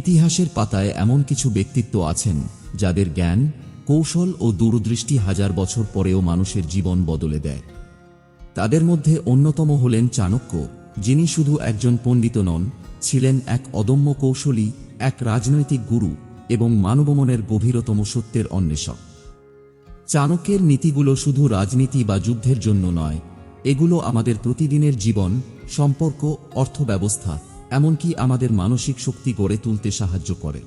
ইতিহাসের পাতায় এমন কিছু ব্যক্তিত্ব আছেন, যাদের জ্ঞান, কৌশল ও দূরদৃষ্টি হাজার বছর পরেও মানুষের জীবন বদলে দেয়। তাদের মধ্যে অন্যতম হলেন চাণক্য, যিনি শুধু একজন পণ্ডিত নন, ছিলেন এক অদম্য কৌশলী, এক রাজনৈতিক গুরু এবং মানবমনের গভীরতম সত্যের অন্বেষক। চাণক্যের নীতিগুলো শুধু রাজনীতি বা যুদ্ধের জন্য নয়, এগুলো আমাদের প্রতিদিনের জীবন, সম্পর্ক, অর্থব্যবস্থা এমনকি আমাদের মানসিক শক্তি গড়ে তুলতে সাহায্য করে।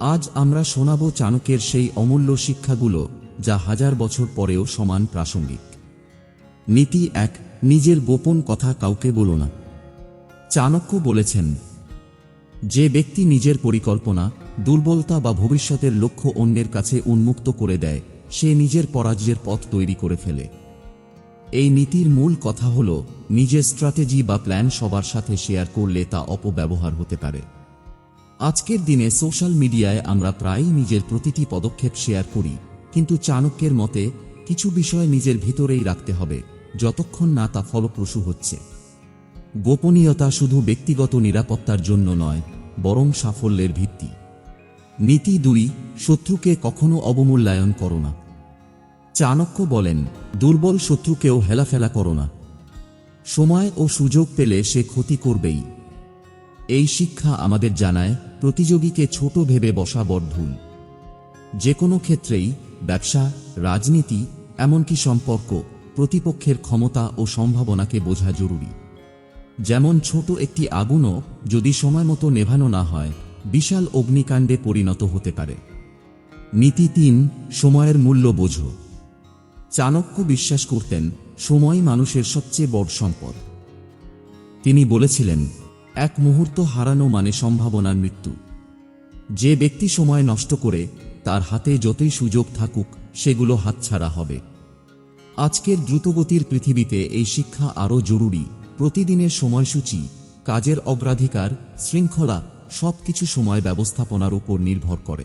আজ আমরা শোনাব চাণক্যের সেই অমূল্য শিক্ষাগুলো যা হাজার বছর পরেও সমান প্রাসঙ্গিক। নীতি এক, নিজের গোপন কথা কাউকে বলো না। চাণক্য বলেছেন, যে ব্যক্তি নিজের পরিকল্পনা, দুর্বলতা বা ভবিষ্যতের লক্ষ্য অন্যের কাছে উন্মুক্ত করে দেয়, সে নিজের পরাজয়ের পথ তৈরি করে ফেলে। এই নীতির মূল কথা হল নিজের স্ট্র্যাটেজি বা প্ল্যান সবার সাথে শেয়ার করলে তা অপব্যবহার হতে পারে। আজকের দিনে সোশ্যাল মিডিয়ায় আমরা প্রায়ই নিজের প্রতিটি পদক্ষেপ শেয়ার করি, কিন্তু চাণক্যের মতে কিছু বিষয় নিজের ভিতরেই রাখতে হবে, যতক্ষণ না তা ফলপ্রসূ হচ্ছে। গোপনীয়তা শুধু ব্যক্তিগত নিরাপত্তার জন্য নয়, বরং সাফল্যের ভিত্তি। নীতি দুই, শত্রুকে কখনো অবমূল্যায়ন করো না। চাণক্য বলেন, দুর্বল শত্রুকেও হেলাফেলা করো না। সময় ও সুযোগ পেলে সে ক্ষতি করবেই। এই শিক্ষা আমাদের জানায় প্রতিযোগীকে ছোট ভেবে বসা বড় ভুল যে কোনো ক্ষেত্রেই ব্যবসা, রাজনীতি, এমনকি সম্পর্ক প্রতিপক্ষের ক্ষমতা ও সম্ভাবনাকে বোঝা জরুরি। যেমন ছোট একটি আগুনও যদি সময়মতো নেভানো না হয়, বিশাল অগ্নিকাণ্ডে পরিণত হতে পারে। নীতি তিন, সময়ের মূল্য বোঝো। চাণক্য বিশ্বাস করতেন সময় মানুষের সবচেয়ে বড় সম্পদ। তিনি বলেছিলেন, এক মুহূর্ত হারানো মানে সম্ভাবনার মৃত্যু। যে ব্যক্তি সময় নষ্ট করে, তার হাতে যতই সুযোগ থাকুক, সেগুলো হাতছাড়া হবে। আজকের দ্রুতগতির পৃথিবীতে এই শিক্ষা আরও জরুরি। প্রতিদিনের সময়সূচি, কাজের অগ্রাধিকার, শৃঙ্খলা সবকিছু সময় ব্যবস্থাপনার উপর নির্ভর করে।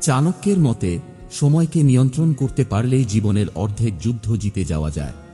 চাণক্যের মতে সময়কে নিয়ন্ত্রণ করতে পারলেই জীবনের অর্ধেক যুদ্ধ জিতে যাওয়া যায়।